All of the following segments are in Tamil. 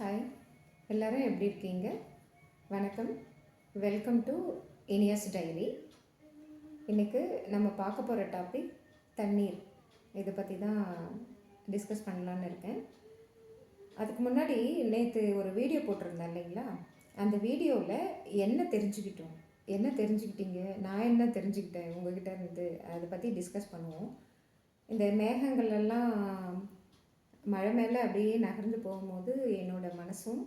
ஹாய் எல்லோரும் எப்படி இருக்கீங்க? வணக்கம். வெல்கம் டு இனியஸ் டைரி இன்றைக்கு நம்ம பார்க்க போகிற டாபிக் தண்ணீர். இதை பற்றி தான் டிஸ்கஸ் பண்ணலான்னு இருக்கேன். அதுக்கு முன்னாடி நேற்று ஒரு வீடியோ போட்டிருந்தேன் இல்லைங்களா? அந்த வீடியோவில் என்ன தெரிஞ்சுக்கிட்டோம்? என்ன தெரிஞ்சுக்கிட்டீங்க? நான் என்ன தெரிஞ்சுக்கிட்டேன்? உங்ககிட்ட இருந்து அதை பற்றி டிஸ்கஸ் பண்ணுவோம். இந்த மேகங்கள் எல்லாம் மழை மேலே அப்படியே நகர்ந்து போகும்போது என்னோட மனசும்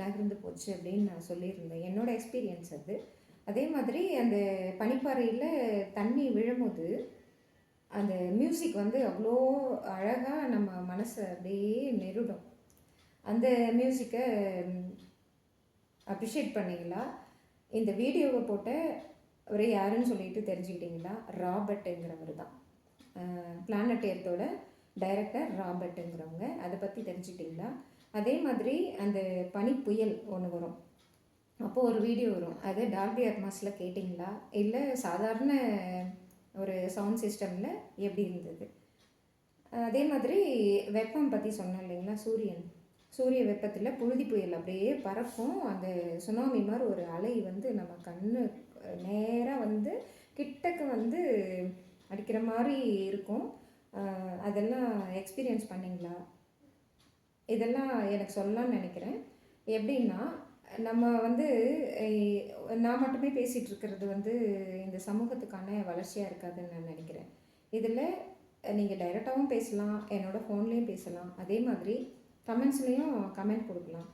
நகர்ந்து போச்சு அப்படின்னு நான் சொல்லியிருந்தேன். என்னோட எக்ஸ்பீரியன்ஸ் அது. அதே மாதிரி அந்த பனிப்பாறையில் தண்ணி விழும்போது அந்த மியூசிக் வந்து அவ்வளோ அழகாக நம்ம மனசை அப்படியே நெருடும் அந்த மியூசிக்கை அப்ரிஷியேட் பண்ணீங்களா? இந்த வீடியோவை போட்ட அவரே யாருன்னு சொல்லிட்டு தெரிஞ்சுக்கிட்டீங்களா? ராபர்ட்டுங்கிறவர் தான். பிளானட் எர்த்தோட டைரக்டர் ராபர்ட்டுங்கிறவங்க அதை பற்றி தெரிஞ்சுக்கிட்டீங்களா அதே மாதிரி அந்த பனி புயல் ஒன்று வரும். அப்போது ஒரு வீடியோ வரும். அது டார்பி அட்மாஸில் கேட்டிங்களா? இல்லை சாதாரண ஒரு சவுண்ட் சிஸ்டமில் எப்படி இருந்தது? அதே மாதிரி வெப்பம் பற்றி சொன்னேன் இல்லைங்களா சூரியன். சூரிய வெப்பத்தில் புழுதி புயல் அப்படியே பறக்கும். அந்த சுனாமி மாதிரி ஒரு அலை வந்து நம்ம கண்ணு நேராக வந்து கிட்டக்க வந்து அடிக்கிற மாதிரி இருக்கும். அதெல்லாம் எக்ஸ்பீரியன்ஸ் பண்ணிங்களா? இதெல்லாம் எனக்கு சொல்லலாம்னு நினைக்கிறேன். எப்படின்னா நம்ம வந்து நான் மட்டுமே பேசிகிட்டு இருக்கிறது வந்து இந்த சமூகத்துக்கான வளர்ச்சியாக இருக்காதுன்னு நான் நினைக்கிறேன். இதில் நீங்கள் டைரெக்டாகவும் பேசலாம் என்னோட ஃபோன்லேயும் பேசலாம். அதே மாதிரி கமெண்ட்ஸ்லேயும் கமெண்ட் கொடுக்கலாம்.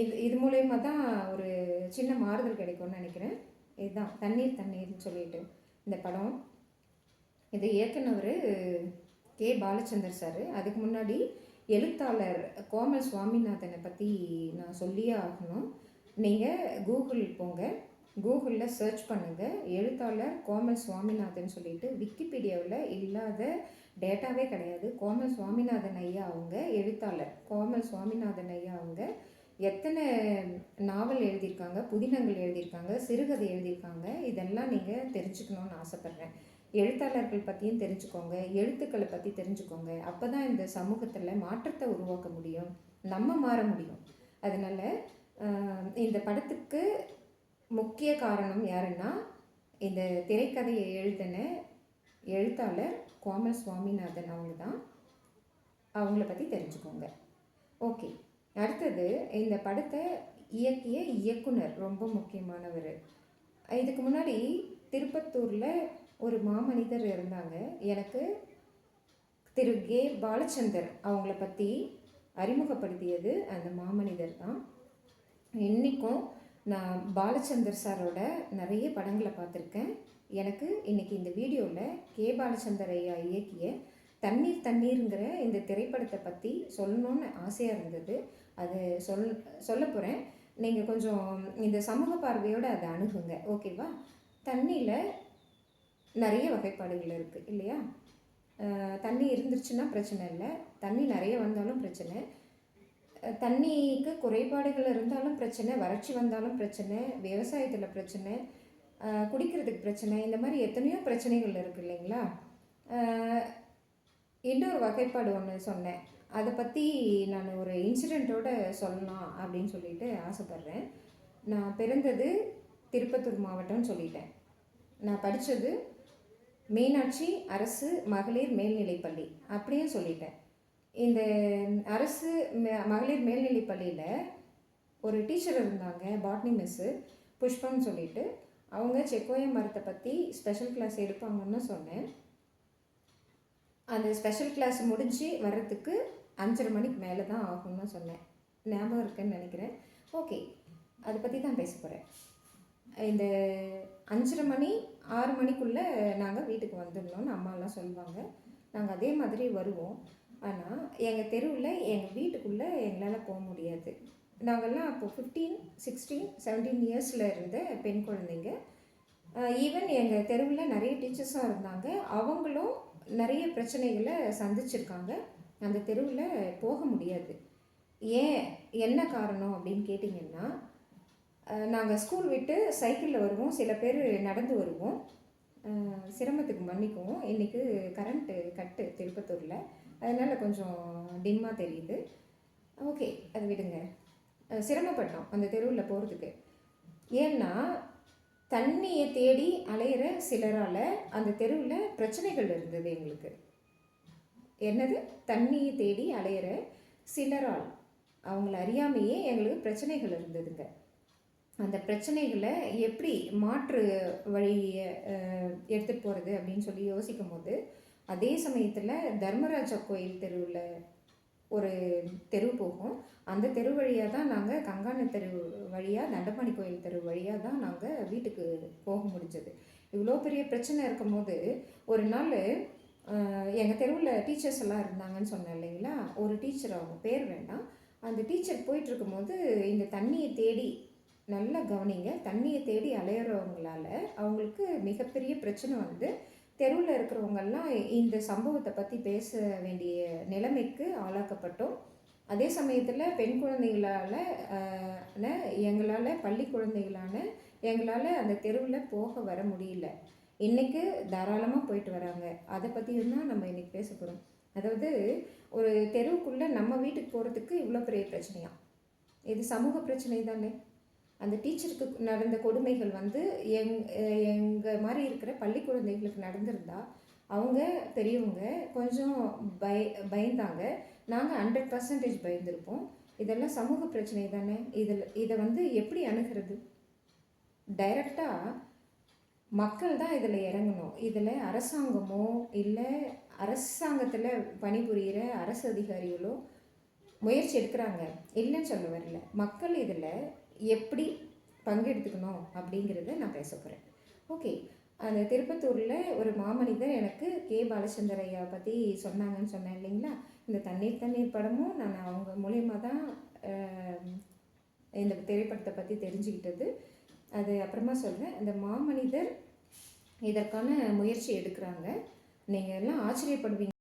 இது இது மூலயமா தான் ஒரு சின்ன மாறுதல் கிடைக்கும்னு நினைக்கிறேன். இதுதான். தண்ணீர் தண்ணீர்னு சொல்லிட்டு இந்த படம். இதை இயக்குனவர் கே. பாலச்சந்தர் சார். அதுக்கு முன்னாடி எழுத்தாளர் கோமல் சுவாமிநாதனை பற்றி நான் சொல்லியே ஆகணும். நீங்கள் கூகுள் போங்க. கூகுளில் சர்ச் பண்ணுங்கள் எழுத்தாளர் கோமல் சுவாமிநாதன் சொல்லிட்டு விக்கிபீடியாவில் இல்லாத டேட்டாவே கிடையாது. கோமல் சுவாமிநாதன் ஐயா அவங்க எழுத்தாளர். கோமல் சுவாமிநாதன் ஐயா அவங்க எத்தனை நாவல் எழுதியிருக்காங்க புதினங்கள் எழுதியிருக்காங்க சிறுகதை எழுதியிருக்காங்க இதெல்லாம் நீங்கள் தெரிஞ்சுக்கணுன்னு ஆசைப்பட்றேன். எழுத்தாளர்கள் பற்றியும் தெரிஞ்சுக்கோங்க எழுத்துக்களை பற்றி தெரிஞ்சுக்கோங்க. அப்போ தான் இந்த சமூகத்தில் மாற்றத்தை உருவாக்க முடியும் நம்ம மாற முடியும். அதனால் இந்த படத்துக்கு முக்கிய காரணம் யாருன்னா இந்த திரைக்கதையை எழுதின எழுத்தாளர் கோமல் சுவாமிநாதன் அவங்க தான் அவங்கள பற்றி தெரிஞ்சுக்கோங்க. ஓகே அடுத்தது இந்த படத்தை இயக்கிய இயக்குனர் ரொம்ப முக்கியமானவர். இதுக்கு முன்னாடி திருப்பத்தூரில் ஒரு மாமனிதர் இருந்தாங்க. எனக்கு திரு கே. பாலச்சந்தர் அவங்கள பற்றி அறிமுகப்படுத்தியது அந்த மாமனிதர் தான். இன்றைக்கும் நான் பாலச்சந்தர் சாரோட நிறைய படங்களை பார்த்துருக்கேன். எனக்கு இன்றைக்கி இந்த வீடியோவில் கே. பாலச்சந்தர் ஐயா இயக்கிய தண்ணீர் தண்ணீருங்கிற இந்த திரைப்படத்தை பற்றி சொல்லணும்னு ஆசையாக இருந்தது. அது சொல் சொல்ல போகிறேன் நீங்கள் கொஞ்சம் இந்த சமூக பார்வையோடு அதை அணுகுங்க. ஓகேவா? தண்ணியில் நிறைய வகைப்பாடுகள் இருக்குது இல்லையா? தண்ணி இருந்துருச்சுன்னா பிரச்சனை இல்லை. தண்ணி நிறைய வந்தாலும் பிரச்சனை. தண்ணிக்கு குறைபாடுகள் இருந்தாலும் பிரச்சனை வறட்சி வந்தாலும் பிரச்சனை விவசாயத்தில் பிரச்சனை குடிக்கிறதுக்கு பிரச்சனை இந்த மாதிரி எத்தனையோ பிரச்சனைகள் இருக்குது இல்லைங்களா? இன்னொரு வகைப்பாடு ஒன்று சொன்னேன். அதை பற்றி நான் ஒரு இன்சிடெண்ட்டோட சொல்லலாம் அப்படின்னு சொல்லிட்டு ஆசைப்பட்றேன். நான் பிறந்தது திருப்பத்தூர் மாவட்டம்னு சொல்லிட்டேன். நான் படித்தது மீனாட்சி அரசு மகளிர் மேல்நிலைப்பள்ளி அப்படியும் சொல்லிட்டேன். இந்த அரசு மகளிர் மேல்நிலைப்பள்ளியில் ஒரு டீச்சர் இருந்தாங்க பாட்னி மிஸ்ஸு புஷ்பம்னு சொல்லிட்டு. அவங்க செக்கோய மரத்தை பற்றி ஸ்பெஷல் கிளாஸ் எடுப்பாங்கன்னு சொன்னேன். அந்த ஸ்பெஷல் கிளாஸ் முடிஞ்சு வர்றதுக்கு அஞ்சரை மணிக்கு மேலே தான் ஆகும்னு சொன்னேன். ஞாபகம் இருக்குன்னு நினைக்கிறேன். ஓகே அதை பற்றி தான் பேச போகிறேன் இந்த அஞ்சரை மணி ஆறு மணிக்குள்ளே நாங்கள் வீட்டுக்கு வந்துடணும்னு அம்மாலாம் சொல்லுவாங்க. நாங்கள் அதே மாதிரி வருவோம். ஆனால் எங்கள் தெருவில் எங்கள் வீட்டுக்குள்ளே எங்களால் போக முடியாது. நாங்கள்லாம் அப்போ ஃபிஃப்டீன் சிக்ஸ்டீன் செவன்டீன் இயர்ஸில் இருந்த பெண் குழந்தைங்க. ஈவன் எங்கள் தெருவில் நிறைய டீச்சர்ஸாக இருந்தாங்க. அவங்களும் நிறைய பிரச்சனைகளை சந்திச்சிருக்காங்க. அந்த தெருவில் போக முடியாது. ஏன் என்ன காரணம் அப்படின்னு கேட்டிங்கன்னா நாங்கள் ஸ்கூல் விட்டு சைக்கிளில் வருவோம். சில பேர் நடந்து வருவோம். சிரமத்துக்கு மன்னிக்குவோம். இன்றைக்கி கரண்ட்டு கட்டு திருப்பத்தூரில். அதனால் கொஞ்சம் டிம்மாக தெரியுது. ஓகே அது விடுங்க. சிரமப்பட்டோம் அந்த தெருவில் போகிறதுக்கு ஏன்னா தண்ணியை தேடி அலையிற சிலரால் அந்த தெருவில் பிரச்சனைகள் இருந்தது எங்களுக்கு. என்னது? தண்ணியை தேடி அலையிற சிலரால். அவங்கள அறியாமையே எங்களுக்கு பிரச்சனைகள் இருந்ததுங்க. அந்த பிரச்சனைகளை எப்படி மாற்று வழியை எடுத்துகிட்டு போகிறது அப்படின்னு சொல்லி யோசிக்கும் போது அதே சமயத்தில் தர்மராஜா கோயில் தெருவில் ஒரு தெரு போகும். அந்த தெரு வழியாக தான் நாங்கள் கங்கான தெரு வழியாக தண்டபாணி கோயில் தெரு வழியாக தான் நாங்கள் வீட்டுக்கு போக முடிஞ்சது. இவ்வளோ பெரிய பிரச்சனை இருக்கும்போது ஒரு நாள் எங்கள் தெருவில் டீச்சர்ஸ் எல்லாம் இருந்தாங்கன்னு சொன்னேன் இல்லைங்களா? ஒரு டீச்சர் அவங்க பேர் வேண்டாம். அந்த டீச்சர் போயிட்டு இருக்கும்போது இந்த தண்ணியை தேடி நல்லா கவனிங்க. தண்ணியை தேடி அலையிறவங்களால அவங்களுக்கு மிகப்பெரிய பிரச்சனை வந்து தெருவில் இருக்கிறவங்கெல்லாம் இந்த சம்பவத்தை பற்றி பேச வேண்டிய நிலைமைக்கு ஆளாக்கப்பட்டோம். அதே சமயத்தில் பெண் குழந்தைகளால் எங்களால் பள்ளி குழந்தைகளான எங்களால் அந்த தெருவில் போக வர முடியல. இன்றைக்கு தாராளமாக போயிட்டு வராங்க. அதை பற்றியும் தான் நம்ம இன்றைக்கி பேச போகிறோம் அதாவது ஒரு தெருவுக்குள்ளே நம்ம வீட்டுக்கு போகிறதுக்கு இவ்வளோ பெரிய பிரச்சனையா? இது சமூக பிரச்சனை தானே? அந்த டீச்சருக்கு நடந்த கொடுமைகள் வந்து எங் எங்கள் மாதிரி இருக்கிற பள்ளி குழந்தைகளுக்கு நடந்திருந்தா அவங்க பெரியவங்க கொஞ்சம் பய பயந்தாங்க. நாங்கள் ஹண்ட்ரட் பர்சன்டேஜ் பயந்துருப்போம். இதெல்லாம் சமூக பிரச்சனை தானே. இதில் இதை வந்து எப்படி அணுகிறது? டைரக்டாக மக்கள் தான் இதில் இறங்கணும். இதில் அரசாங்கமோ இல்லை அரசாங்கத்தில் பணிபுரிகிற அரசு அதிகாரிகளோ முயற்சி எடுக்கிறாங்க. இல்லைன்னு சொல்ல வரல. மக்கள் இதில் எப்படி பங்கெடுத்துக்கணும் அப்படிங்கிறத நான் பேச போகிறேன் ஓகே அந்த திருப்பத்தூரில் ஒரு மாமனிதர் எனக்கு கே. பாலச்சந்தர் ஐயா பற்றி சொன்னாங்கன்னு சொன்னேன் இல்லைங்களா? இந்த தண்ணீர் தண்ணீர் படமும் நான் அவங்க மூலியமாக தான் இந்த திரைப்படத்தை பற்றி தெரிஞ்சுக்கிட்டது. அது அப்புறமா சொல்கிறேன் இந்த மாமனிதர் இதற்கான முயற்சி எடுக்கிறாங்க. நீங்கள் எல்லாம் ஆச்சரியப்படுவீங்க.